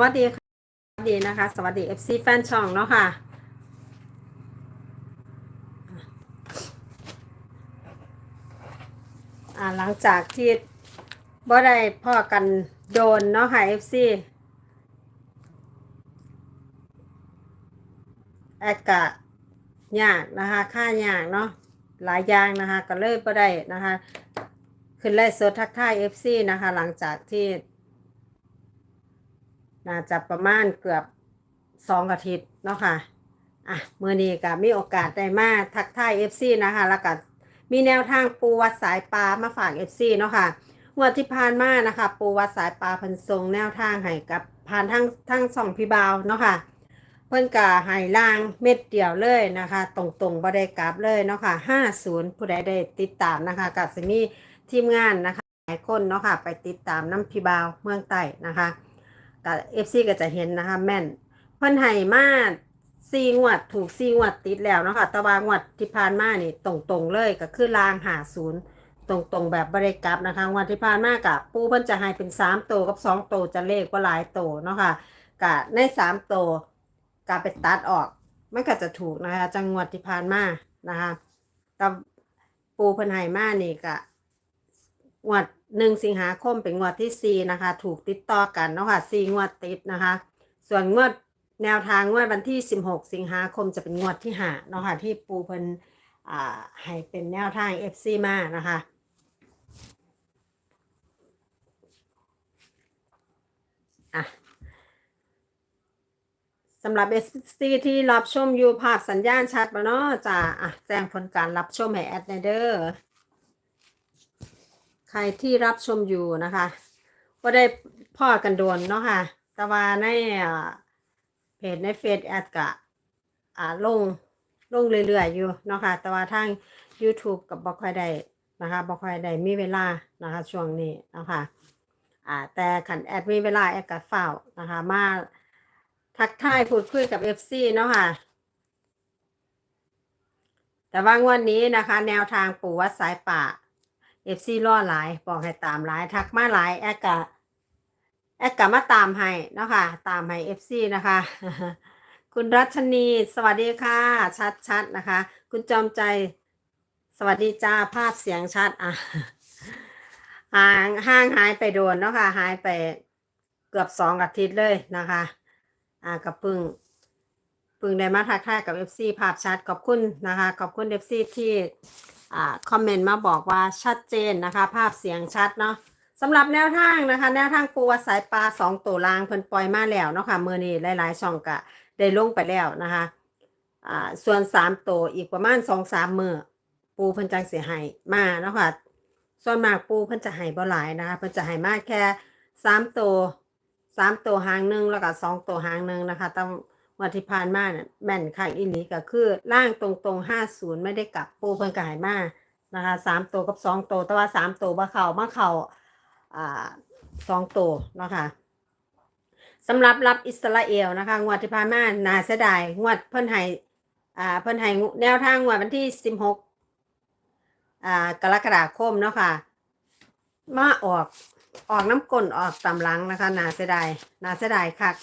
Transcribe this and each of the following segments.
วัสดีค่ะสวัสดีนะคะ สวัสดี FC แฟนช่องเนาะค่ะอ่าหลังจากที่บ่ได้พ่อกันโดนเนาะค่ะ FC แอกกะยากนะคะค่ายากเนาะหลายอย่างนะคะ ก็เลยบ่ได้นะคะ ขึ้นไล่สดทักทาย FC นะคะ หลังจากที่ น่าจะประมาณเกือบสองอาทิตย์เนาะค่ะอะมื่อนี้ก็มีโอกาสได้มาทักทาย FC นะคะ แล้วก็มีแนวทางปูวัดสายปลามาฝาก FC เนาะค่ะงวดที่ผ่านมานะคะ ปูวัดสายปลาพันทรงแนวทางให้กับผ่านทั้งทั้งสองพี่บาวเนาะค่ะเพิ่นกะให้ล่างเม็ดเดียวเลยนะคะ ตรงๆบ่ได้กลับเลยเนาะค่ะ50ผู้ใดได้ติดตามนะคะกับสมีทีมงานนะคะหลายคนเนาะค่ะไปติดตามน้ำพี่บาวเมืองใต้นะคะ กับ FC ก็จะเห็นนะคะ แม่นเพิ่นให้มาซีงวดถูกซีงวดติดแล้วเนาะค่ะตะวางวดที่ผ่านมานี่ตรงๆเลยก็คือลางหาศูนย์ตรงๆแบบบริกรับนะคะงวันที่ผ่านมากับปูเพิ่นจะให้เป็น3โตกับ2โตจะเลขว่าหลายโตเนาะค่ะกะใน3โตวกะไปตัดออกมันก็จะถูกนะคะจังงวดที่ผ่านมานะคะแต่ปูเพิ่นให้มานี่ก็ งวดหนึ่งสิงหาคมเป็นงวดที่สี่นะคะ ถูกติดต่อกันเนาะค่ะสี่งวดติดนะคะ ส่วนงวดแนวทางงวดวันที่ 16 สิงหาคมจะเป็นงวดที่หาเนาะค่ะที่ปูเพิ่นอ่าให้เป็นแนวทาง FC มานะคะอะสำหรับ FC ที่รับชมอยู่ภาพสัญญาณชัดปะเนาะจะอะแจ้งผลการรับชมให้แอดในเดอร์ ใครที่รับชมอยู่นะคะก็ได้พ่อกันโดนเนาะค่ะ แต่ว่าในเพจในเฟซแอดกะอ่าลงลงเรื่อยๆอยู่เนาะค่ะ แต่ว่าทาง YouTube กับบ่ค่อยได้นะคะบ่ค่อยได้มีเวลานะคะ ช่วงนี้เนาะคะอ่าแต่ขันแอดมีเวลาแอดกัฝ้านะคะ มาทักทายพูดคุยกับ FC เนาะค่ะ แต่ว่างวดนี้นะคะ แนวทางปู่วัดสายป่า FC ล่อหลายบอกให้ตามหลายทักมาหลายแอดกะแอดกลับมาตามให้นะคะตามให้ FC นะคะ คุณรัชนีสวัสดีค่ะ ชัดๆนะคะ คุณจอมใจ สวัสดีจ้าภาพเสียงชัดอะห่างห่างหายไปโดนเนาะค่ะหายไปเกือบสองอาทิตย์เลยนะคะ อ่ากับปึงปึงได้มาทักทายกับ FC ภาพชัดขอบคุณนะคะ ขอบคุณ FC ที่ อคอมเมนต์มาบอกว่าชัดเจนนะคะ ภาพเสียงชัดเนาะสำหรับแนวทางนะคะ แนวทางปูวัดสายปลาสองตัวลางเพิ่นปล่อยมาแล้วเนาะค่ะมือนี้หลายๆช่องกะได้ลงไปแล้วนะคะอ่าส่วนสามตัวอีกประมาณสองสามมือปูเพิ่นจังเสียหายมาเนาะค่ะส่วนมากปูเพิ่นจะให้บ่หลายนะคะเพิ่นจะให้มาแค่สามตัวสามตัวหางหนึ่งแล้วก็สองตัวหางหนึ่งนะคะต้อง วันที่ผ่านมาเนี่ยแม่นข้างอีหลีก็คือล่างตรงๆห้าศูนย์ไม่ได้กลับปูเพิ่นก็ให้มานะคะสามตัวกับสองตัวแต่ว่าสามตัวบ่เข้ามาเข้าอ่าสองตัวเนาะค่ะสำหรับรับอิสราเอลนะคะงวดที่ผ่านมานาเสียดายงวดเพิ่นให้อ่าเพิ่นให้แนวทางงวดวันที่สิบหกอ่ากรกฎาคมเนาะค่ะมาออกออกน้ำก้นออกตำลังนะคะนาเสียดายนาเสียดายคัก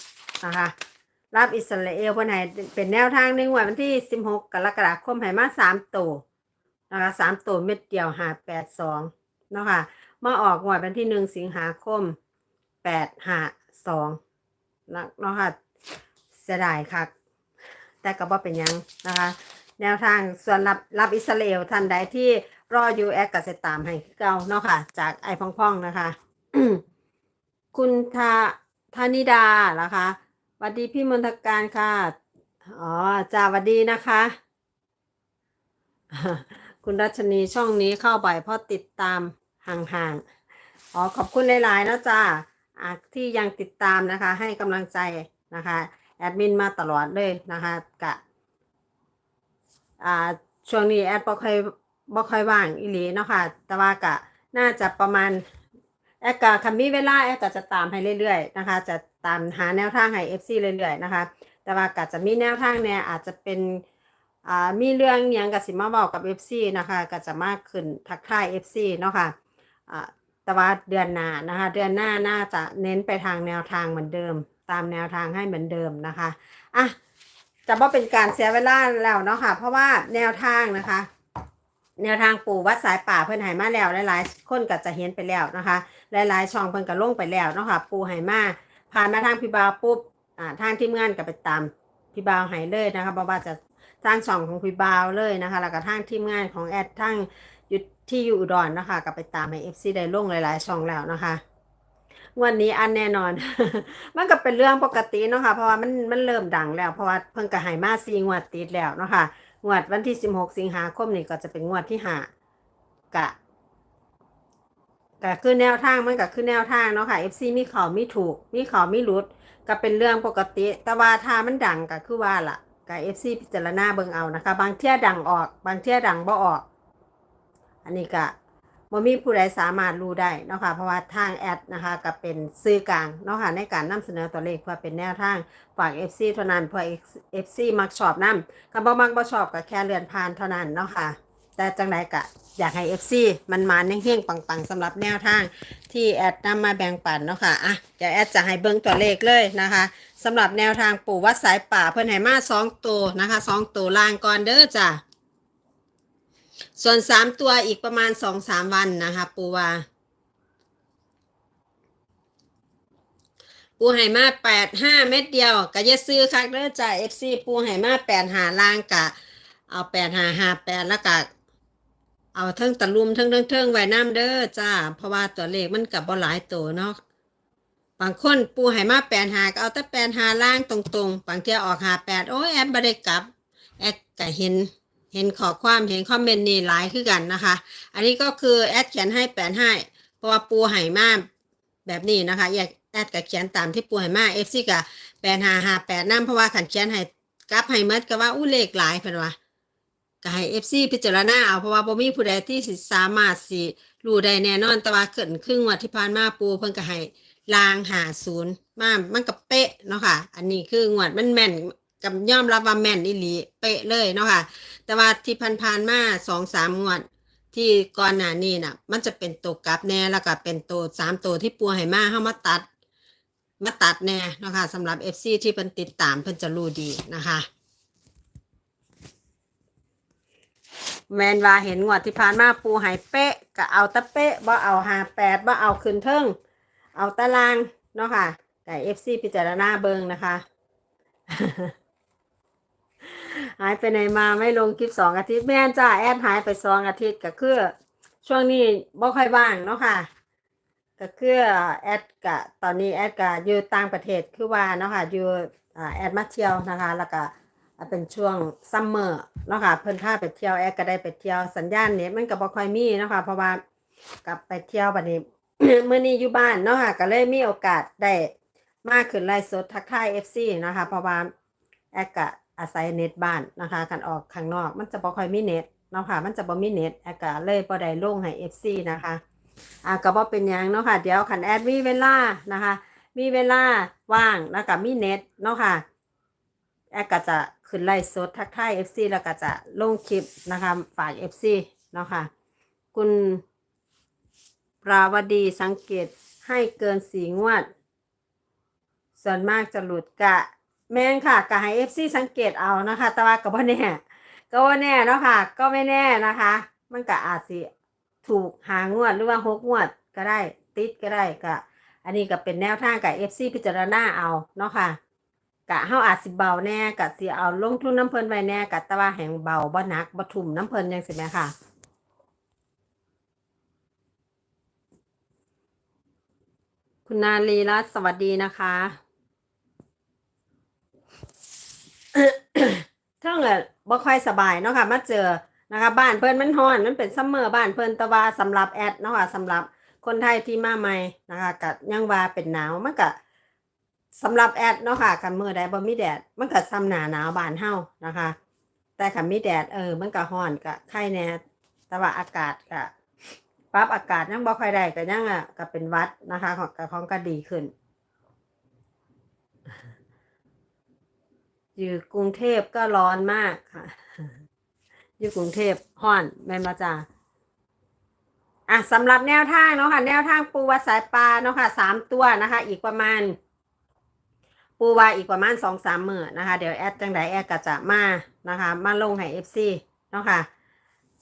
นะคะ รับอิสราเอลเพิ่นให้เป็นแนวทางในงวดวันที่สิบหกรกฎาคมให้มาสามตัวนะคะสามตัวเม็ดเดียวหาแปดสองเนาะค่ะมาออกงวดวันที่หนึ่งสิงหาคมแปดห้าสองเนาะค่ะเสียดายค่ะ แต่ก็บ่เป็นหยังนะคะ แนวทางส่วนรับรับอิสราเอลท่านใดที่รออยู่แอดกับเซตามให้เก่าเนาะค่ะ จากไอพ่องๆนะคะ คุณทาธานิดาเหรอคะ วัสดีพี่มนทการค่ะ อ๋อจ้าสวัสดีนะคะ คุณรัชนีช่องนี้เข้าบ่อยเพราะติดตามห่างๆ อ๋อขอบคุณหลายๆนะจ้าที่ยังติดตามนะคะ ให้กำลังใจนะคะ แอดมินมาตลอดเลยนะคะกะอ่าช่วงนี้แอดบ่ค่อยบ่ค่อยว่างอีหลีเนาะค่ะ แต่ว่ากะน่าจะประมาณแอดกะคันมีเวลาแอดก็จะตามให้เรื่อยๆนะคะ จะ ตามหาแนวทางให้ FC เรื่อยๆนะคะ แต่ว่ากะจะมีแนวทางเนี่ยอาจจะเป็นอ่ามีเรื่องอยังกับสิมาบอกกับ FC นะคะก็จะมากขึ้นทักทาย FC เนาะค่ะอ่าแต่ว่าเดือนหน้านะคะ เดือนหน้าน่าจะเน้นไปทางแนวทางเหมือนเดิม ตามแนวทางให้เหมือนเดิมนะคะอะจะว่าเป็นการเสียเวลาแล้วเนาะค่ะ เพราะว่าแนวทางนะคะ แนวทางปู่วัดสายป่าเพิ่นไหมาแล้วหลายๆคนก็จะเห็นไปแล้วนะคะ หลายๆช่องเพิ่นก็ลงไปแล้วเนาะค่ะ ปู่ไหมา ผ่านมาทางพี่บาวปุ๊บอ่าทางทีมงานก็ไปตามพี่บาวไหเลยนะคะบ่ว่าจะทางช่องของพี่บาวเลยนะคะ แล้วก็ทางทีมงานของแอดทางอยู่ที่อยู่อุดรนะคะก็ไปตามให้ FC ได้ลงหลายๆช่องแล้วนะคะวันนี้อันแน่นอน มันก็เป็นเรื่องปกติเนาะค่ะเพราะว่ามันมันเริ่มดังแล้ว เพราะว่าเพิ่งกระหายมาซีงวดติดแล้วเนาะค่ะงวดวันที่ 16 สิงหาคมนี่ก็จะเป็นงวดที่หากะ ก็คือแนวทางมันก็คือแนวทางเนาะค่ะ FC มีเขามีถูก มีเขามีหลุด ก็เป็นเรื่องปกติ แต่ว่าถ้ามันดังก็คือว่าล่ะกับ FC พิจารณาเบิ่งเอานะคะ บางเที่ยดังออก บางเที่ยดังบ่ออก อันนี้ก็บ่มีผู้ใดสามารถรู้ได้เนาะค่ะเพราะว่าทางแอดนะคะก็เป็นสื่อกลางเนาะค่ะในการนำเสนอตัวเลขเพื่อเป็นแนวทางฝาก FC เท่านั้นเพื่อ FC มักชอบนำคำบ่มักบ่ชอบก็แค่เลื่อนผ่านเท่านั้นเนาะค่ะ แต่จังไดก็อยากให้ FC มันมาเฮงๆปังๆสำหรับแนวทางที่แอดนำมาแบ่งปันเนาะค่ะอะเดี๋ยวแอดจะให้เบิ่งตัวเลขเลยนะคะสำหรับแนวทางปู่วัดสายป่าเพิ่นให้มาสองตัวนะคะสองตัวล่างก่อนเด้อจ้ะส่วนสามตัวอีกประมาณสองสามวันนะคะปูว่าปูไห่มาแปดห้าเม็ดเดียวก็จะซื้อคักเด้อจ้าเอฟซีปูไห่มาแปดหาล่างกะ เอาแปดหาหาแปดแล้วก็ เอาเทิงตะลุมเทิงเทิงเทิงไว้น้ำเด้อจ้า เพราะว่าตัวเลขมันกับบ่หลายตัวเนาะบางคนปูไห่มาแปดหาก็เอาแต่แปดหาล่างตรงๆบางเที่ยออกหาแปดโอ้ยแอปบ่ได้กลับแอดก็เห็นเห็นขอความเห็นคอมเมนต์นี่หลายคือกันนะคะ อันนี้ก็คือแอดเขียนให้แปดให้เพราะว่าปูไห่มาแบบนี้นะคะอยากแอดกับเขียนตามที่ปูไห่มาเอฟซีกับแปดหาหาแปดนั่นเพราะว่าขันเขียนให้กราฟให้เมดก็ว่าอู้เลขหลายเพิ่นว่า ก็ให้เอฟซีพิจารณาเอาเพราะว่าบ่มีผู้ใดที่สิสามารถสิรู้ได้แน่นอนแต่ว่าเกิดครึ่งวันที่ผ่านมาปูเพิ่นก็ให้ลางหาศูนย์มามันก็เป๊ะเนาะค่ะ อันนี้คืองวดมันแม่นกับยอมรับว่าแม่นอีหลีเป๊ะเลยเนาะค่ะ แต่ว่าที่ผ่านๆมาสองสามงวดที่ก่อนหน้านี้น่ะ มันจะเป็นตัวกลับแน่แล้วก็เป็นตัวสามตัวที่ปูให้มาเข้ามาตัด มาตัดแน่เนาะคะสำหรับ FC ที่เพิ่นติดตามเพิ่นจะรู้ดีนะคะ แมนว่าเห็นงวดที่ผ่านมาปูหายเป๊ะก็เอาตะเป๊ะบ่เอาหาแปดบ่เอาขึ้นเทิงเอาตารางเนาะค่ะไก่ FC พิจารณาเบิงนะคะ หายไปไหนมาไม่ลงคลิปสองอาทิตย์แม่นจ้าแอดหายไปสองอาทิตย์ก็คือช่วงนี้บ่ค่อยว่างเนาะค่ะก็คือแอดกะตอนนี้แอดกะอยู่ต่างประเทศคือว่าเนาะค่ะอยู่อแอดมาเที่ยวนะคะ แล้วก็ เป็นช่วงซัมเมอร์เนาะค่ะเพิ่นพาไปเที่ยวแอดก็ได้ไปเที่ยวสัญญาณเน็ตมันก็บ่ค่อยมีเนาะค่ะเพราะว่ากลับไปเที่ยวบัดนี้เมื่อนี้อยู่บ้านเนาะค่ะก็เลยมีโอกาสได้มากขึ้นไลฟ์สดทักทาย FC นะคะเพราะว่าแอดกะอาศัยเน็ตบ้านนะคะกันออกข้างนอกมันจะบ่ค่อยมีเน็ตเนาะค่ะมันจะบ่มีเน็ตแอดกะเลยบ่ได้ลงให้ FC นะคะอ่าก็บ่เป็นหยังเนาะค่ะเดี๋ยวคันแอดมีเวลานะคะ มีเวลาว่างแล้วก็มีเน็ตเนาะค่ะแอดก็จะ ขึ้นไลฟ์สดทักทาย FC แล้วก็จะลงคลิปนะคะฝาก FC เนาะค่ะ คุณปราวดีสังเกตให้เกินสีงวด ส่วนมากจะหลุดกะ แม่นค่ะกะให้ FC สังเกตเอานะคะ แต่ว่าก็บ่แน่ก็บ่แน่เนาะค่ะ ก็ไม่แน่นะคะ มันก็อาจสิถูกหางวดหรือว่าหกงวดก็ได้ติดก็ได้ก็อันนี้ก็เป็นแนวทางกับ FC พิจารณาเอาเนาะค่ะ กะเฮาอาจสิเบาแน่กะสิเอาลงทุนน้ำเพลินไว้แน่กะแต่ว่าแห่งเบาบ่หนักบ่ทุ่มน้ำเพลินจังซี่แหมค่ะคุณนาลีรัตสวัสดีนะคะเท่งเลยบ่ค่อยสบายเนาะค่ะมาเจอนะคะ บ้านเพิ่นมันฮ้อนมันเป็นซัมเมอร์บ้านเพิ่นตะว่าสำหรับแอดเนาะค่ะสำหรับคนไทยที่มาใหม่นะคะก็ยังว่าเป็นหนาวมันก็ สำหรับแอดเนาะค่ะกันมือใดบ่มีแดด มันก็ซ้ำหนาหนาวบานเฮานะคะ แต่คันมีแดดเออมันก็ฮ้อนก็ไข้แน่แต่ว่าอากาศก็ปรับอากาศยังบ่ค่อยได้ก็ยังอะก็เป็นวัดนะคะ ของก็ของก็ดีขึ้น อยู่กรุงเทพก็ร้อนมากค่ะ อยู่กรุงเทพฮ้อนแม่นมาจ้าอะสำหรับแนวทางเนาะค่ะ แนวทางปูวัดสายปลาเนาะค่ะสามตัวนะคะ อีกประมาณ ปูว่าอีกประมาณสองสามหมื้อนะคะ เดี๋ยวแอดจังไดแอดก็จะมานะคะ มาลงให้ FC เนาะค่ะ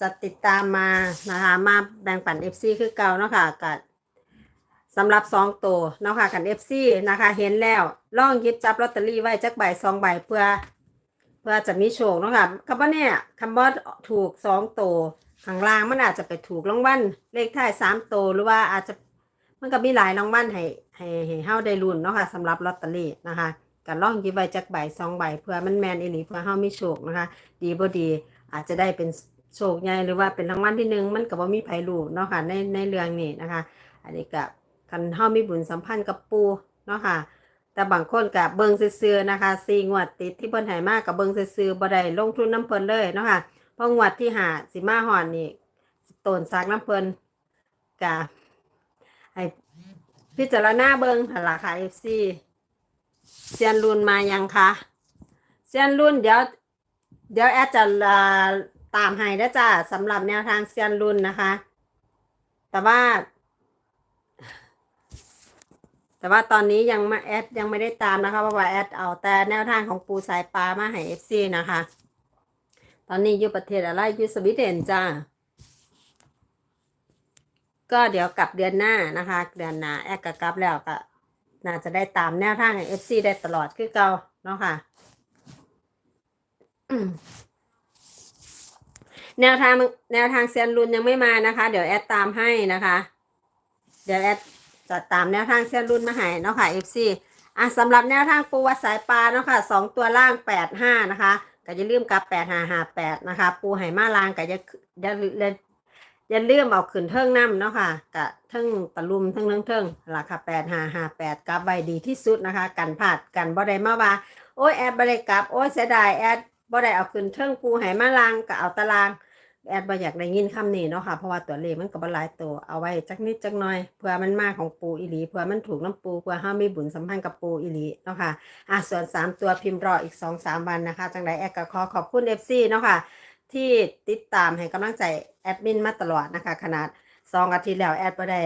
จะติดตามมานะคะมาแบ่งปัน FC คือเก่าเนาะค่ะกับสำหรับสองตัวเนาะค่ะกัน FC นะคะ เห็นแล้วลองยิบจับลอตเตอรี่ไว้จักใบสองใบเพื่อ เพื่อจะมีโชคเนาะค่ะคำว่าเนี่ยคำว่าถูกสองตัวข้างล่างมันอาจจะไปถูกรางวัลเลขท้ายสามตัวหรือว่าอาจจะ มันก็มีหลายรางวัลให้ให้ให้เฮาได้ลุ้นเนาะค่ะสำหรับลอตเตอรี่นะคะก็ลองยิบไว้จักใบสองใบเพื่อมันแมนอีหลีเพื่อเฮามีโชคนะคะ ดีบ่ดีอาจจะได้เป็นโชคใหญ่หรือว่าเป็นรางวัลที่หนึ่งมันก็บ่มีไผรู้เนาะค่ะในในเรื่องนี้นะคะ อันนี้ก็คันเฮามีบุญสัมพันธ์กับปูเนาะค่ะแต่บางคนกับเบิงซื่อๆนะคะสี่งวดติดที่เพิ่นให้มากกับเบิงซื่อๆบ่ได้ลงทุนน้ำเพิ่นเลยเนาะค่ะเพราะงวดที่หาสิมาหอนนี่โตนซักน้ำเพิ่นกะ ให้พิจารณาเบิงหั่นล่ะค่ะ FC เซียนรุ่นมายังคะเซียนรุ่นเดี๋ยว เดี๋ยวแอดจะตามให้นะจ้าสำหรับแนวทางเซียนรุ่นนะคะ แต่ว่า แต่ว่าตอนนี้ยังมาแอดยังไม่ได้ตามนะคะเพราะว่าแอดเอาแต่แนวทางของปูสายปลามาให้เอฟซีนะคะ ตอนนี้อยู่ประเทศอะไรอยู่สวีเดนจ้า ก็เดี๋ยวกลับเดือนหน้านะคะ เดือนหน้าแอดก็กลับแล้วก็น่าจะได้ตามแนวทางของเอฟซีได้ตลอดคือเก่าเนาะค่ะแนวทางแนวทางเซียนรุนยังไม่มานะคะ เดี๋ยวแอดตามให้นะคะ เดี๋ยวแอดจะตามแนวทางเส้นรุนมาให้เนาะค่ะ FC อะสำหรับแนวทางปูวัดสายปลาเนาะค่ะสองตัวล่างแปดห้านะคะก็อย่าลืมกับแปดห้าห้าแปดนะคะ ปูไหมาลางก็อย่าอย่า อย่าอย่าลืมเอาขึ้นเทิงน้ำเนาะค่ะกะเทิงตะลุมเทิงเทิงเทิงราคาแปดห้าห้าแปดกับใบดีที่สุดนะคะ กันผาดกันบ่ได้มาว่า โอ้ยแอดบ่ได้กลับ โอ้ยเสียดายแอดบ่ได้เอาขึ้นเทิงปูไหมาลางก็เอาตาราง แอดบ่อยากได้ยินคำนี้เนาะค่ะเพราะว่าตัวเลขมันก็บ่หลายตัวเอาไว้จักนิดจักหน่อยเพื่อมันมาของปูอีหลีเพื่อมันถูกน้ำปูเพื่อเฮามีบุญสัมพันธ์กับปูอีหลีเนาะค่ะอะส่วน3ตัวพิมพ์รออีก2-3วันนะคะจังไดแอดก็ขอขอบคุณ FC เนาะค่ะที่ติดตามให้กำลังใจ แอดมินมาตลอดนะคะ ขนาดสองอาทิตย์แล้วแอดบ่ได้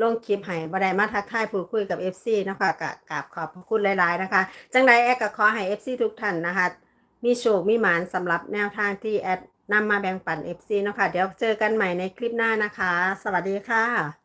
ลงคลิปให้บ่ได้มาทักทายพูดคุยกับ FC นะคะกกราบขอบพระคุณหลาย ๆ นะคะ จังไดแอดก็ขอให้ FC ทุกท่านนะคะ มีโชค มีหมานสำหรับแนวทางที่แอดนำมาแบ่งปัน FC เนาะค่ะเดี๋ยวเจอกันใหม่ในคลิปหน้านะคะ สวัสดีค่ะ